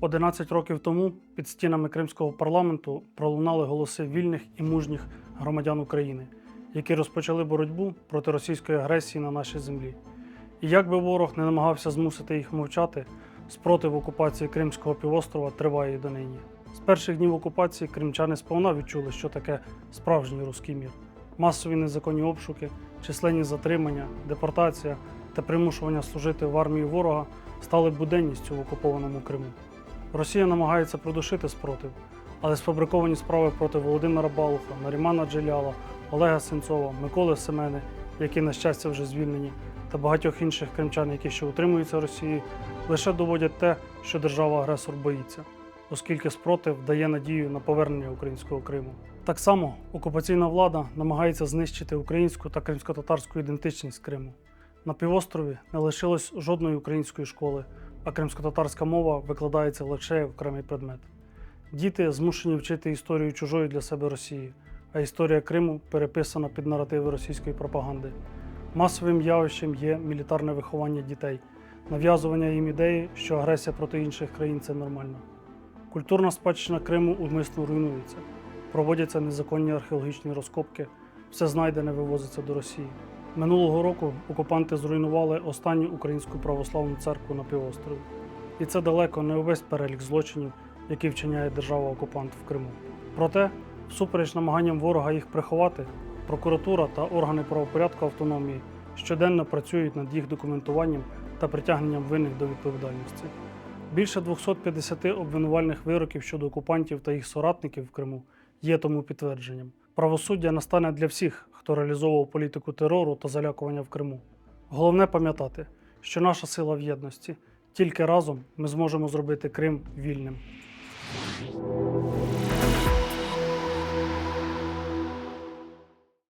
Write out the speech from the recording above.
11 років тому під стінами кримського парламенту пролунали голоси вільних і мужніх громадян України, які розпочали боротьбу проти російської агресії на нашій землі. І як би ворог не намагався змусити їх мовчати, спротив окупації Кримського півострова триває і донині. З перших днів окупації кримчани сповна відчули, що таке справжній руський мір. Масові незаконні обшуки, численні затримання, депортація та примушування служити в армії ворога стали буденністю в окупованому Криму. Росія намагається придушити спротив, але сфабриковані справи проти Володимира Балуха, Нарімана Джеляла, Олега Сенцова, Миколи Семени, які, на щастя, вже звільнені, та багатьох інших кримчан, які ще утримуються Росією, лише доводять те, що держава-агресор боїться, оскільки спротив дає надію на повернення українського Криму. Так само окупаційна влада намагається знищити українську та кримсько-татарську ідентичність Криму. На півострові не лишилось жодної української школи, а кримсько-татарська мова викладається лише як окремий предмет. Діти змушені вчити історію чужої для себе Росії, а історія Криму переписана під наративи російської пропаганди. Масовим явищем є мілітарне виховання дітей, нав'язування їм ідеї, що агресія проти інших країн це нормально. Культурна спадщина Криму умисно руйнується, проводяться незаконні археологічні розкопки, все знайдене вивозиться до Росії. Минулого року окупанти зруйнували останню українську православну церкву на півострові. І це далеко не увесь перелік злочинів, які вчиняє держава-окупант в Криму. Проте, всупереч намаганням ворога їх приховати, прокуратура та органи правопорядку автономії щоденно працюють над їх документуванням та притягненням винних до відповідальності. Більше 250 обвинувальних вироків щодо окупантів та їх соратників в Криму є тому підтвердженням. Правосуддя настане для всіх, хто реалізовував політику терору та залякування в Криму. Головне пам'ятати, що наша сила в єдності. Тільки разом ми зможемо зробити Крим вільним.